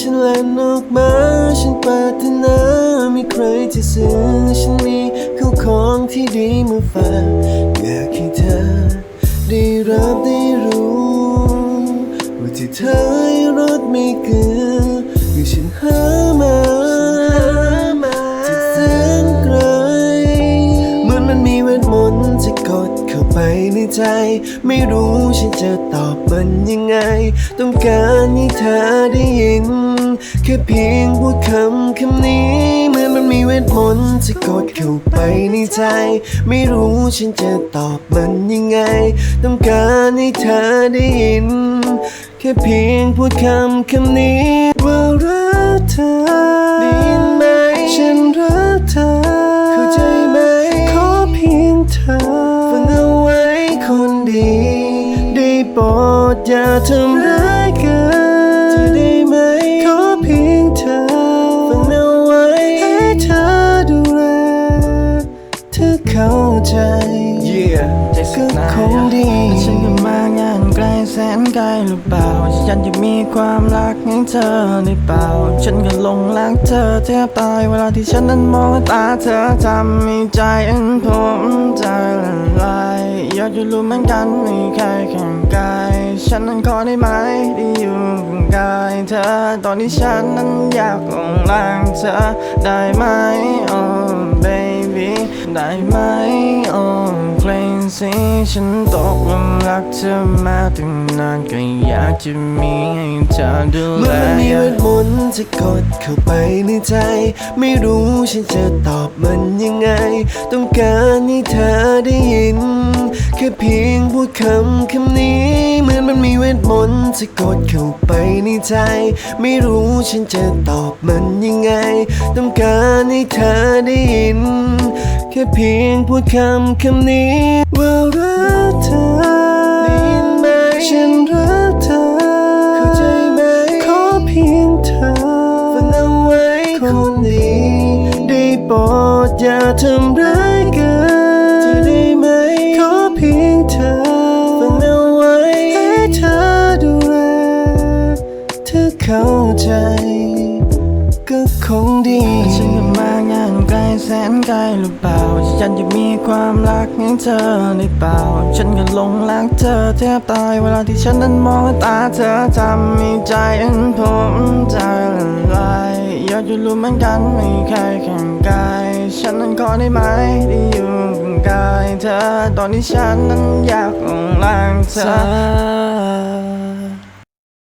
ฉันเล่นออกมา ฉันปรารถนามีใครที่ซื้อฉันมีเข้าของที่ดีมาฝากอยากให้เธอ ได้รับได้รู้ว่าที่เธอรถไม่เกือคือฉันหามา ในใจ ไม่รู้ฉันจะตอบมันยังไง ต้องการให้เธอได้ยิน แค่เพียงพูดคำคำนี้เหมือนมันมีเวทมนต์จะกดเข้าไปในใจ ไม่รู้ฉันจะตอบมันยังไง ต้องการให้เธอได้ยิน แค่เพียงพูดคำคำนี้ว่ารักเธอได้ยินไหมฉันรักเธอ เข้าใจไหมขอเพียงเธอฟังเอาไว้ คนดี ได้โปรดอย่าทำร้ายกันจะได้ไหม ขอเพียงเธอฟังเอาไว้ให้เธอดูแลเธอเข้าใจ Yeah ก็คงดีฉันก็มางานไกลแสนไกลหรือเปล่า ฉันจะมีความรักให้เธอได้เปล่า ฉันก็หลงรักเธอแทบตายเวลาที่ฉันนั้นมองตาเธอทำให้ใจอันผมใจละลาย อยากจะรู้เหมือนกันมีใครแข่งกาย ฉันนั้นขอได้ไหมได้อยู่กับกายเธอ ตอนที่ฉันนั้นอยากลงล่างเธอ ได้ไหม oh baby ได้ไหม oh crazy ฉันตกหลุมรักเธอมาตั้งนานก็อยากจะมีให้เธอดูเมื่อมันมีเวทมนต์จะกดเข้าไปในใจ ไม่รู้ฉันจะตอบมันยังไง ต้องการให้เธอได้ยิน แค่เพียงพูดคำคำนี้ เหมือนมันมีเวทมนต์จะกดเข้าไปในใจ ไม่รู้ฉันจะตอบมันยังไง ต้องการให้เธอได้ยิน แค่เพียงพูดคำคำนี้ว่ารักเธอได้ยินไหมฉันรักเธอ เข้าใจไหมขอเพียงเธอฟังเอาไว้คนดี ได้โปรดอย่าทำร้ายกันจะได้ไหมขอเพียงเธอฟังเอาไว้ให้เธอดูแลเธอเข้าใจ ก็คงดี แสนไกลหรือเปล่าฉันจะมีความรักให้เธอได้เปล่า ฉันก็หลงรักเธอแทบตายเวลาที่ฉันนั้นมองตาเธอทำให้ใจอันผมใจละลายอยากจะรู้เหมือนกันไม่ใครแข่งกาย ฉันนั้นขอได้ไหมได้อยู่กับกายเธอตอนที่ฉันนั้นอยากหลงรักเธอ